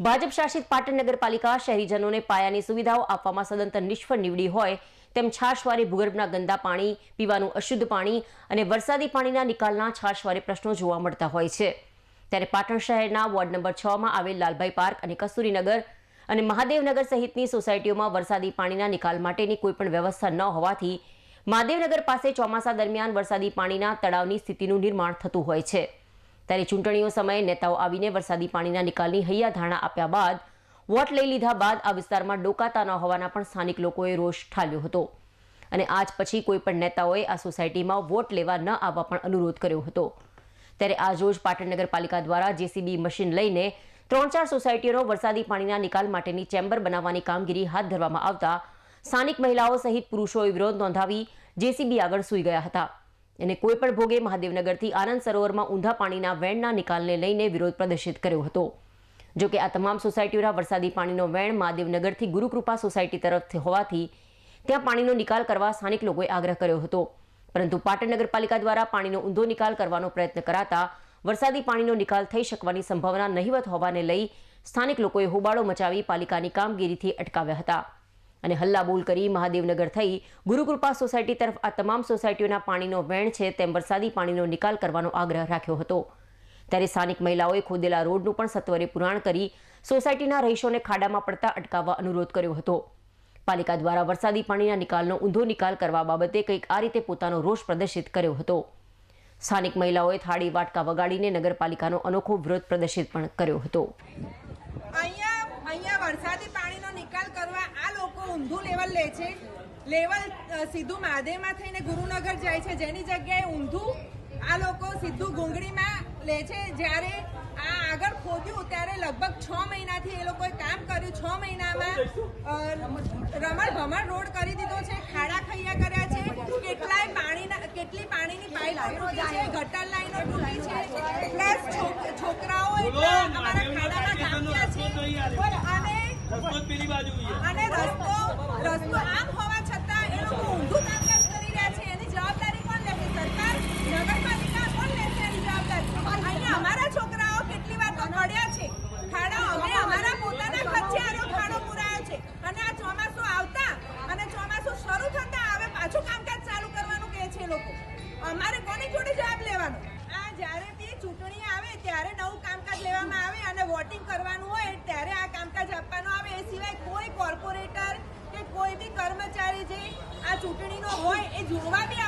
ભાજપ શાસિત પાટણ નગરપાલિકા શહેરીજનોને પાયાની સુવિધાઓ આપવામાં સદંતર નિષ્ફળ નીવડી હોય તેમ છાશવારે ભૂગર્ભના ગંદા પાણી, પીવાનું અશુદ્ધ પાણી અને વરસાદી પાણીના નિકાલના છાશવારે પ્રશ્નો જોવા મળતા હોય છે. ત્યારે પાટણ શહેરના વોર્ડ નંબર છ માં આવેલ લાલભાઈ પાર્ક અને કસ્તુરીનગર અને મહાદેવનગર સહિતની સોસાયટીઓમાં વરસાદી પાણીના નિકાલ માટેની કોઈપણ વ્યવસ્થા ન હોવાથી મહાદેવનગર પાસે ચોમાસા દરમિયાન વરસાદી પાણીના તળાવની સ્થિતિનું નિર્માણ થતું હોય છે. ત્યારે ચૂંટણીઓ સમયે નેતાઓ આવીને વરસાદી પાણીના નિકાલની હૈયા ધારણા આપ્યા બાદ વોટ લઈ લીધા બાદ આ વિસ્તારમાં ડોકાતા ન હોવાના પણ સ્થાનિક લોકોએ રોષ ઠાલ્યો હતો. અને આજ પછી કોઈપણ નેતાઓએ આ સોસાયટીમાં વોટ લેવા ન આવવા પણ અનુરોધ કર્યો હતો. ત્યારે આજરોજ પાટણ નગરપાલિકા દ્વારા જેસીબી મશીન લઈને ત્રણ ચાર સોસાયટીઓનો વરસાદી પાણીના નિકાલ માટેની ચેમ્બર બનાવવાની કામગીરી હાથ ધરવામાં આવતા સ્થાનિક મહિલાઓ સહિત પુરુષોએ વિરોધ નોંધાવી જેસીબી આગળ સૂઈ ગયા હતા. અને કોઈપણ ભોગે મહાદેવનગરથી આનંદ સરોવરમાં ઊંધા પાણીના વેણના નિકાલને લઈને વિરોધ પ્રદર્શિત કર્યો હતો. જો કે આ તમામ સોસાયટીઓના વરસાદી પાણીનો વેણ મહાદેવનગરથી ગુરુકૃપા સોસાયટી તરફથી હોવાથી ત્યાં પાણીનો નિકાલ કરવા સ્થાનિક લોકોએ આગ્રહ કર્યો હતો. પરંતુ પાટણ નગરપાલિકા દ્વારા પાણીનો ઊંધો નિકાલ કરવાનો પ્રયત્ન કરાતા વરસાદી પાણીનો નિકાલ થઈ શકવાની સંભાવના નહિવત હોવાને લઈ સ્થાનિક લોકોએ હોબાળો મચાવી પાલિકાની કામગીરીથી અટકાવ્યા હતા. અને હલ્લાબોલ કરી મહાદેવનગર થઈ ગુરુકૃપા સોસાયટી તરફ આ તમામ સોસાયટીઓના પાણીનો વેણ છે તેમ વરસાદી પાણીનો નિકાલ કરવાનો આગ્રહ રાખ્યો હતો. ત્યારે સ્થાનિક મહિલાઓએ ખોદેલા રોડનું પણ સત્વરે પુરાણ કરી સોસાયટીના રહીશોને ખાડામાં પડતા અટકાવવા અનુરોધ કર્યો હતો. પાલિકા દ્વારા વરસાદી પાણીના નિકાલનો ઊંધો નિકાલ કરવા બાબતે કંઈક આ રીતે પોતાનો રોષ પ્રદર્શિત કર્યો હતો. સ્થાનિક મહિલાઓએ થાળી, વાટકા વગાડીને નગરપાલિકાનો અનોખો વિરોધ પ્રદર્શિત પણ કર્યો હતો. અહીંયા વરસાદી પાણીનો નિકાલ કરવા આ ઊંધું લેવલ લે છે. લેવલ સીધું મહાદેવમાં થઈને ગુરુનગર જાય છે. જેની જગ્યાએ ઊંધું આ લોકો સીધું ગુંગળીમાં લે છે. જ્યારે આ આગળ ખોદ્યું ત્યારે લગભગ છ મહિનાથી એ લોકોએ કામ કર્યું. છ મહિનામાં રમણ ભમણ રોડ કરી દીધો છે. ખાડા ખૈયા કર્યા છે. કેટલાય પાણીના કેટલી પાણીની પાઇપ છે. ગટર લાઈનો તૂટી છે. પ્લસ છોકરાઓ એટલા અમારા ખાડામાં ગાંઠ્યા છે. અને રસમત પેલી બાજુ. અને રસ્તો રસ્તો આમ હોવા છતાં એ લોકો ઊંધું કામકાજ કરી રહ્યા છે. એની જવાબદારી કોણ લેશે? સરકાર? નગરપાલિકા કોણ લેશે એની જવાબદારી? અહીંયા અમારા છોકરાઓ કેટલી વાર તો પડ્યા છે. ખાડા, અમે અમારા પોતાના ખર્ચે આનો ખાડો પુરાયો છે. અને આ ચોમાસું આવતા અને ચોમાસું શરૂ થતા હવે પાછું કામકાજ ચાલુ કરવાનું કહે છે લોકો. અમારે કોની જોડે જવાબ લેવાનો? આ જ્યારે બી ચૂંટણી આવે ત્યારે નવું કામકાજ લેવામાં આવે અને વોટિંગ કરવાનું હોય આપવાનું આવે એ સિવાય કોઈ કોર્પોરેટર કે કોઈ બી કર્મચારી જે આ ચૂંટણીનો હોય એ જોવા બી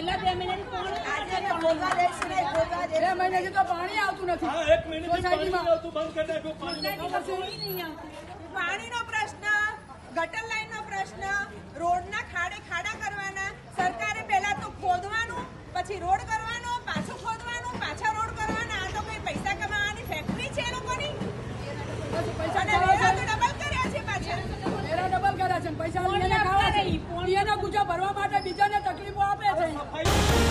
છેલ્લા બે મહિનાથી તો પાણી આવતું નથી. પાણીનો પ્રશ્ન ગટર લાઈન નો પ્રશ્ન રોડના ખાડે ખાડા કરવાના સરકારે પહેલા તો ખોદવાનું પછી રોડ કરવાનો પાછું ખોદવાનું પાછા રોડ કરવાના. આ તો કોઈ પૈસા કમાવાની ફેક્ટરી છે લોકોની? ડબલ પાછા. ડબલ કર્યા છે પૈસા ભરવા માટે બીજાને તકલીફો バイバイ!